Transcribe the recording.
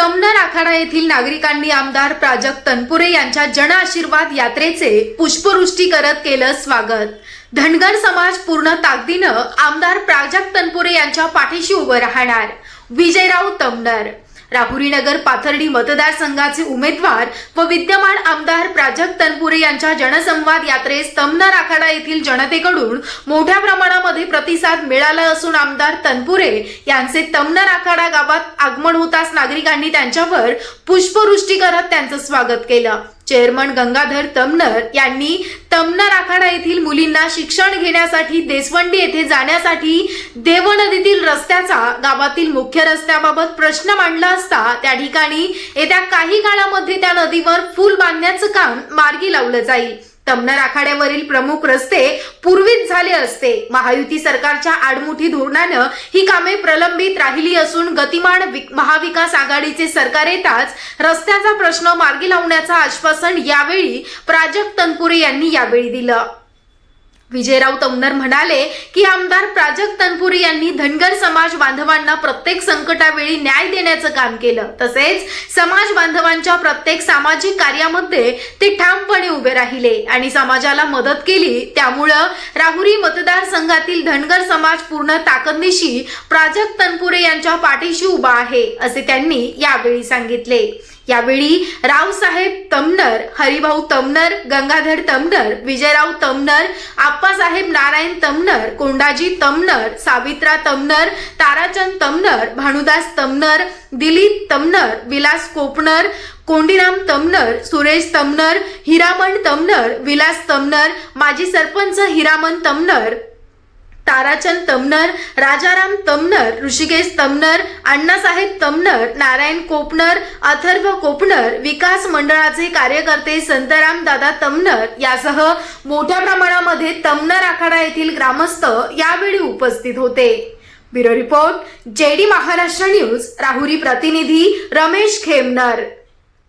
तमनर आखाडा येथील नागरिकांनी आमदार प्राजक्त तनपुरे यांच्या जन आशीर्वाद यात्रेचे पुष्पवृष्टी करत केलं स्वागत. धनगर समाज पूर्ण ताकदीनं आमदार प्राजक्त तनपुरे यांच्या पाठीशी उभं राहणार. विजयराव तमनर राहुरीनगर पाथर्डी मतदारसंघाचे उमेदवार व विद्यमान आमदार प्राजक्त तनपुरे यांच्या जनसंवाद यात्रेस तमनार आखाडा येथील जनतेकडून मोठ्या प्रमाणामध्ये प्रतिसाद मिळाला असून आमदार तनपुरे यांचे तमनार आखाडा गावात आगमन होताच नागरिकांनी त्यांच्यावर पुष्पवृष्टी करत त्यांचं स्वागत केलं. चेअरमन गंगाधर तमनर यांनी तमनर आखाडा येथील मुलींना शिक्षण घेण्यासाठी देसवंडी येथे जाण्यासाठी देव नदीतील रस्त्याचा गावातील मुख्य रस्त्याबाबत प्रश्न मांडला असता त्या ठिकाणी येत्या काही काळामध्ये त्या नदीवर पूल बांधण्याचं काम मार्गी लावलं जाईल. तमनार आखाड्यावरील प्रमुख रस्ते पूर्वीच झाले असते. महायुती सरकारच्या आडमुठी धोरणानं ही कामे प्रलंबित राहिली असून गतिमान विक- महाविकास आघाडीचे सरकार येताच रस्त्याचा प्रश्न मार्गी लावण्याचं आश्वासन यावेळी प्राजक्त तनपुरे यांनी यावेळी दिलं. विजयराव तमनर म्हणाले की आमदार प्राजक्त तनपुरे यांनी धनगर समाज बांधवांना प्रत्येक संकटावेळी न्याय देण्याचं काम केलं. तसेच समाज बांधवांच्या प्रत्येक सामाजिक कार्यामध्ये ते ठामपणे उभे राहिले आणि समाजाला मदत केली. त्यामुळं राहुरी मतदारसंघातील धनगर समाज पूर्ण ताकदीशी प्राजक्त तनपुरे यांच्या पाठीशी उभा आहे असे त्यांनी यावेळी सांगितले. यावेळी रावसाहेब तमनर हरिभाऊ तमनर गंगाधर तमनर विजयराव तमनर आप आप्पासाहेब नारायण तमनर कोंडाजी तमनर सावित्रा तमनर ताराचंद तमनर भानुदास तमनर दिलीप तमनर विलास कोपनर कोंडीराम तमनर सुरेश तमनर हिरामण तमनर विलास तमनर माजी सरपंच हिरामण तमनर ताराचंद तमनर राजाराम तमनर ऋषिकेश तमनर अण्णासाहेब तमनर नारायण कोपनर अथर्व कोपनर विकास मंडळाचे कार्यकर्ते संतराम दादा तमनर यासह मोठ्या प्रमाणामध्ये तमनर आखाडा येथील ग्रामस्थ यावेळी उपस्थित होते. Bureau report JD Maharashtra news Rahuri प्रतिनिधी रमेश खेमनर.